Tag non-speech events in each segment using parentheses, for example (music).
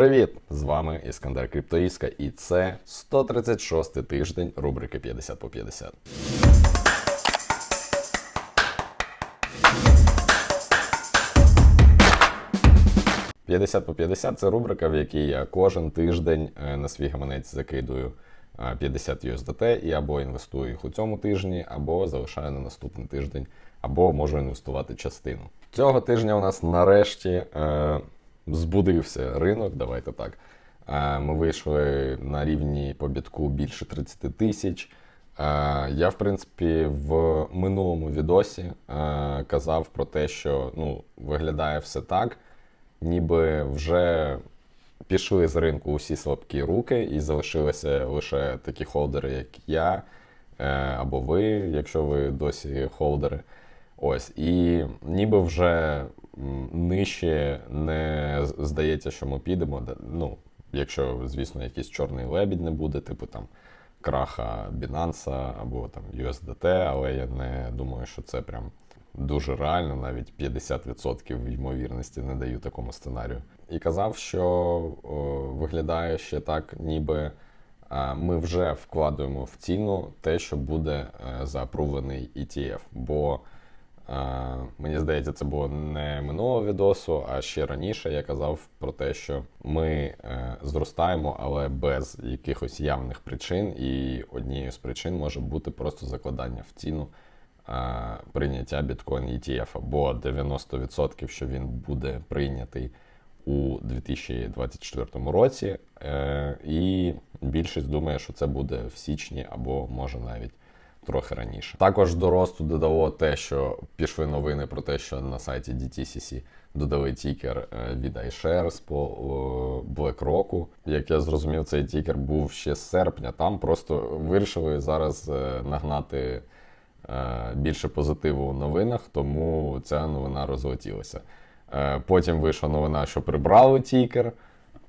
Привіт! З вами Іскандер Криптоїска, і це 136 тиждень рубрики 50 по 50. «50 по 50 це рубрика, в якій я кожен тиждень е, на свій гаманець закидую е, 50 USDT і або інвестую їх у цьому тижні, або залишаю на наступний тиждень, або можу інвестувати частину. Цього тижня у нас нарешті е, збудився ринок, давайте так. Е, Ми вийшли на рівні по бітку більше 30 тисяч. Е, Я, в принципі, в минулому відосі е, казав про те, що ну, виглядає все так, ніби вже пішли з ринку усі слабкі руки, і залишилися лише такі холдери, як я, або ви, якщо ви досі холдери. Ось, і ніби вже нижче не здається, що ми підемо. Ну, якщо, звісно, якийсь чорний лебідь не буде, типу там краха Binance або там USDT, але я не думаю, що це прям дуже реально, навіть 50% ймовірності не даю такому сценарію. І казав, що о, виглядає ще так, ніби ми вже вкладуємо в ціну те, що буде е, заапрувлений ETF. Бо мені здається, це було не минулого відосу, а ще раніше я казав про те, що ми е, зростаємо, але без якихось явних причин. І однією з причин може бути просто закладання в ціну прийняття біткоін ETF, бо 90% що він буде прийнятий у 2024 році, е, і більшість думає, що це буде в січні або може навіть трохи раніше. Також до росту додало те, що пішли новини про те, що на сайті DTCC додали тікер е, від iShares по BlackRock. Як я зрозумів, цей тікер був ще з серпня. Там просто вирішили зараз е, нагнати е, більше позитиву у новинах, тому ця новина розлетілася. Потім вийшла новина, що прибрали тікер,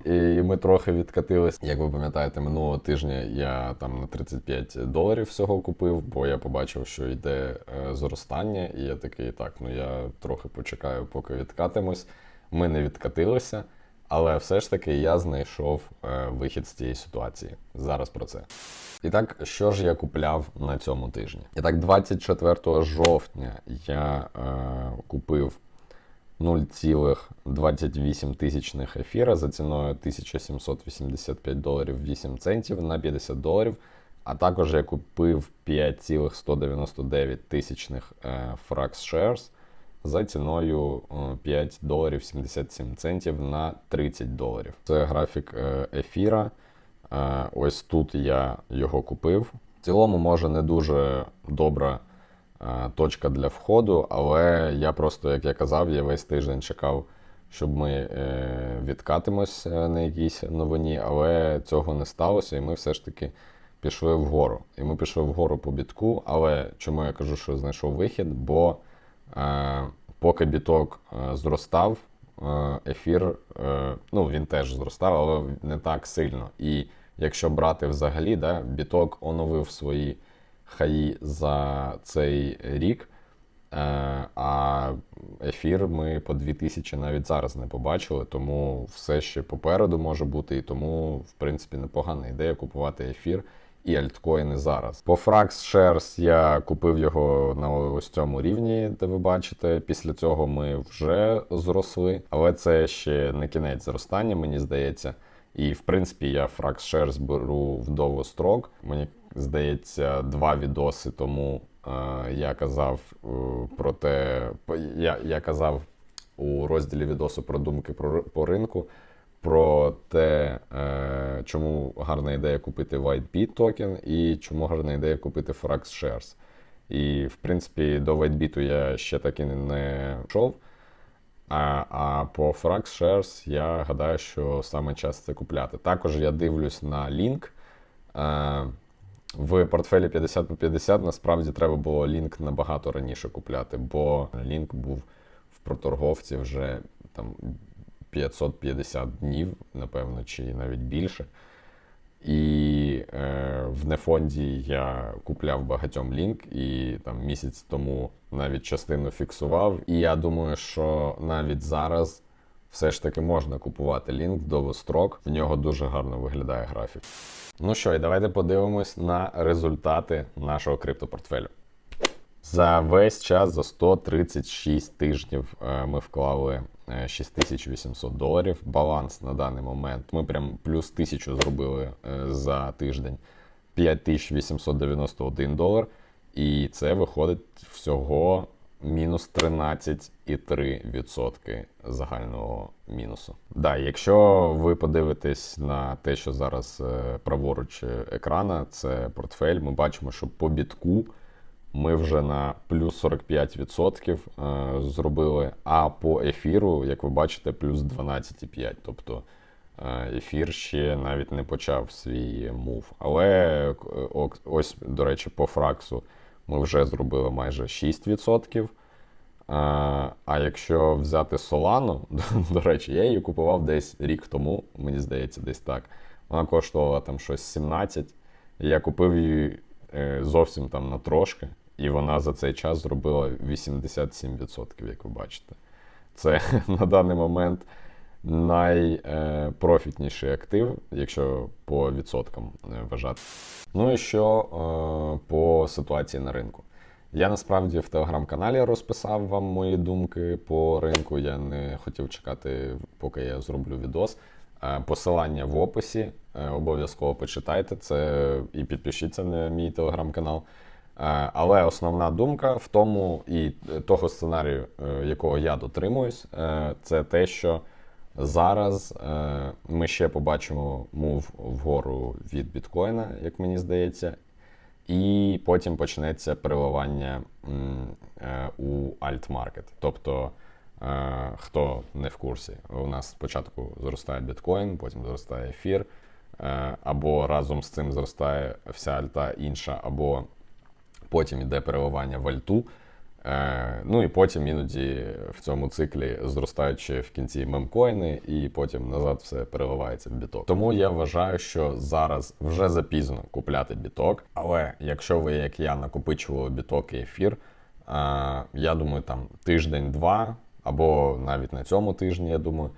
і ми трохи відкатились. Як ви пам'ятаєте, минулого тижня я там на 35 доларів всього купив, бо я побачив, що йде е, зростання, і я такий, так, ну я трохи почекаю, поки відкатимось. Ми не відкатилися, але все ж таки я знайшов е, вихід з цієї ситуації. Зараз про це. І так, що ж я купляв на цьому тижні? І так, 24 жовтня я е, купив 0,28 тисячних ефіра за ціною 1785 доларів 8 центів на 50 доларів. А також я купив 5,199 тисячних Frax Shares за ціною е, 5 доларів 77 центів на 30 доларів. Це графік ефіра. Е, Ось тут я його купив. В цілому, може, не дуже добра точка для входу, але я просто, як я казав, я весь тиждень чекав, щоб ми е, відкатимось е, на якійсь новині, але цього не сталося, і ми все ж таки пішли вгору. І ми пішли вгору по бітку, але чому я кажу, що знайшов вихід? Бо е, поки біток е, зростав, е, ефір, е, ну він теж зростав, але не так сильно. І якщо брати взагалі, да, біток оновив свої хаї за цей рік. Е, А ефір ми по 2000 навіть зараз не побачили, тому все ще попереду може бути, і тому, в принципі, непогана ідея купувати ефір і альткоїни зараз. По Frax Shares я купив його на ось цьому рівні, де ви бачите. Після цього ми вже зросли, але це ще не кінець зростання, мені здається. І в принципі я Shares беру в довгострок. Мені здається, два відоси тому е, я казав е, про те, я, я казав у розділі відосу про думки про, по ринку. Про те, е, чому гарна ідея купити WhiteBit токен і чому гарна ідея купити Frax Shares. І, в принципі, до WhiteBit я ще так і не йшов. А, а по Frax Shares я гадаю, що саме час це купляти. Також я дивлюсь на лінк. Е, в портфелі 50 по 50 насправді треба було лінк набагато раніше купляти, бо лінк був в проторговці вже там 550 днів, напевно, чи навіть більше. І е, в нефонді я купляв багатьом лінк, і там місяць тому навіть частину фіксував. І я думаю, що навіть зараз все ж таки можна купувати лінк до Vostrock. В нього дуже гарно виглядає графік. Ну що, і давайте подивимось на результати нашого криптопортфелю. За весь час, за 136 тижнів, е, ми вклали е, 6800 доларів. Баланс на даний момент. Ми прям плюс 1000 зробили е, за тиждень. 5891 долар. І це виходить всього мінус 13,3% загального мінусу. Да, якщо ви подивитесь на те, що зараз е, праворуч екрана, це портфель, ми бачимо, що по бітку ми вже на плюс 45% е, зробили, а по ефіру, як ви бачите, плюс 12,5%. Тобто е, ефір ще навіть не почав свій мув. Але е, ось, до речі, по фраксу ми вже зробили майже 6%. А, якщо взяти Solano, (laughs) до, речі, я її купував десь рік тому, мені здається, десь так. Вона коштувала там щось 17. Я купив її зовсім там на трошки, і вона за цей час зробила 87%, як ви бачите. Це (laughs) на даний момент найпрофітніший актив, якщо по відсоткам е, вважати. Ну і що е, по ситуації на ринку? Я насправді в телеграм-каналі розписав вам мої думки по ринку. Я не хотів чекати, поки я зроблю відос. Е, Посилання в описі. Е, Обов'язково почитайте це і підпишіться на мій телеграм-канал. Е, Але основна думка в тому і того сценарію, якого я дотримуюсь, це те, що зараз ми ще побачимо мув вгору від біткоїна, як мені здається, і потім почнеться переливання у альтмаркет. Тобто, хто не в курсі, у нас спочатку зростає біткоін, потім зростає ефір, е, або разом з цим зростає вся альта інша, або потім йде переливання в альту. Е, ну і потім іноді в цьому циклі зростають ще в кінці мемкоїни, і потім назад все переливається в біток. Тому я вважаю, що зараз вже запізно купляти біток. Але якщо ви, як я, накопичували біток і ефір, е, я думаю, там тиждень-два, або навіть на цьому тижні, я думаю,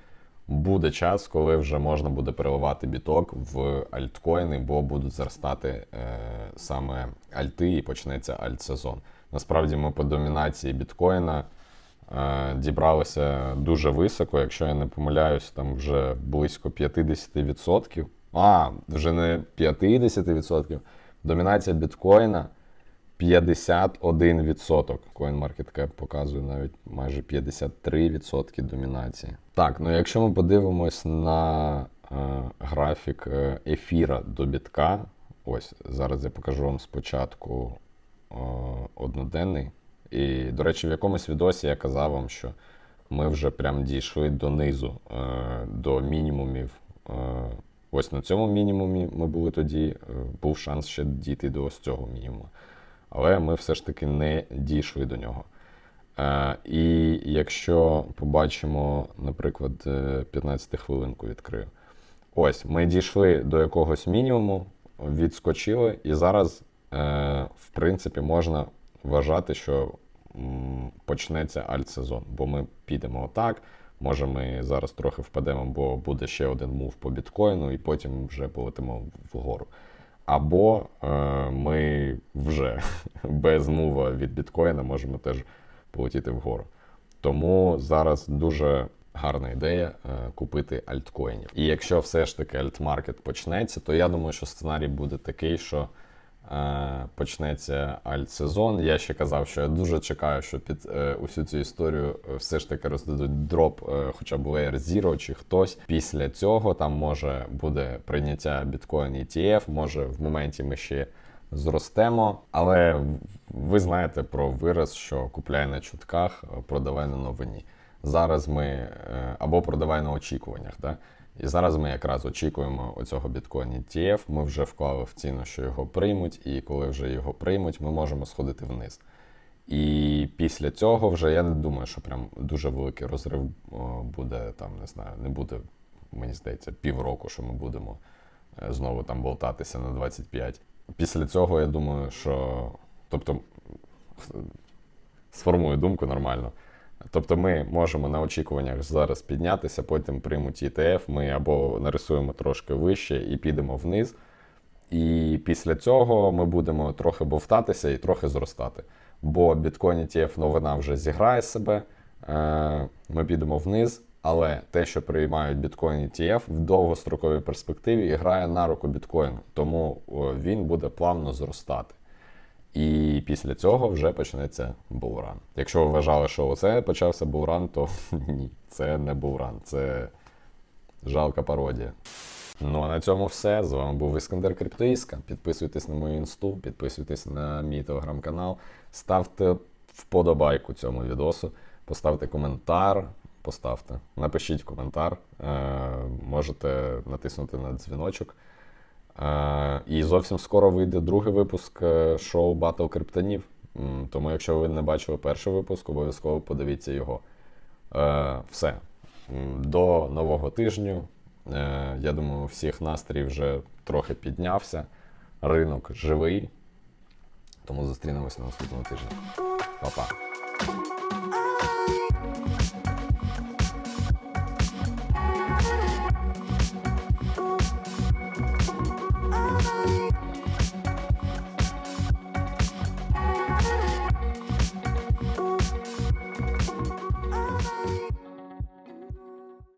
буде час, коли вже можна буде переливати біток в альткоїни, бо будуть зростати е, саме альти і почнеться альтсезон. Насправді ми по домінації біткоїна е, дібралися дуже високо, якщо я не помиляюсь, там вже близько 50%. А, вже не 50%. Домінація біткоїна 51%. CoinMarketCap показує навіть майже 53% домінації. Так, ну якщо ми подивимось на е, графік е, ефіра до бітка, ось зараз я покажу вам спочатку е, одноденний. І, до речі, в якомусь відосі я казав вам, що ми вже прям дійшли донизу, е, до мінімумів. Е, ось на цьому мінімумі ми були тоді, е, був шанс ще дійти до ось цього мінімуму. Але ми все ж таки не дійшли до нього. Е, і якщо побачимо, наприклад, е, 15 хвилинку відкрию. Ось, ми дійшли до якогось мінімуму, відскочили, і зараз, е, в принципі, можна вважати, що почнеться альтсезон, бо ми підемо отак. Може, ми зараз трохи впадемо, бо буде ще один мув по біткоїну, і потім вже полетимо вгору. Або е, ми вже (laughs) без мува від біткоїна можемо теж полетіти вгору. Тому зараз дуже гарна ідея е, купити альткоїнів. І якщо все ж таки альтмаркет почнеться, то я думаю, що сценарій буде такий, що почнеться альтсезон. Я ще казав, що я дуже чекаю, що під е, усю цю історію е, все ж таки роздадуть дроп, е, хоча б Layer Zero чи хтось. Після цього там може буде прийняття біткоін ETF, може в моменті ми ще зростемо. Але ви знаєте про вираз, що купляй на чутках, е, продавай на новині. Зараз ми е, або продавай на очікуваннях. Да? І зараз ми якраз очікуємо оцього біткоін ETF. Ми вже вклали в ціну, що його приймуть, і коли вже його приймуть, ми можемо сходити вниз. І після цього вже я не думаю, що прям дуже великий розрив буде там, не знаю, не буде, мені здається, півроку, що ми будемо е, знову там болтатися на 25. Після цього я думаю, що тобто сформую думку нормально. Тобто ми можемо на очікуваннях зараз піднятися, потім приймуть ETF, ми або нарисуємо трошки вище і підемо вниз. І після цього ми будемо трохи бовтатися і трохи зростати. Бо біткоін ETF новина вже зіграє себе, е, ми підемо вниз, але те, що приймають біткоін ETF в довгостроковій перспективі, грає на руку біткоїну, тому він буде плавно зростати. І після цього вже почнеться булран. Якщо ви вважали, що оце почався булран, то (laughs) ні, це не булран, це жалка пародія. Ну а на цьому все. З вами був Іскандер Криптоїска. Підписуйтесь на мою інсту, підписуйтесь на мій телеграм-канал, ставте вподобайку цьому відосу, поставте коментар, поставте, напишіть коментар, е, можете натиснути на дзвіночок. Е, і зовсім скоро вийде другий випуск е, шоу Батл Криптонів. Тому, якщо ви не бачили перший випуск, обов'язково подивіться його. Е, все. До нового тижню. Я думаю, всіх настрій вже трохи піднявся. Ринок живий. Тому зустрінемось на наступному тижні. Па-па.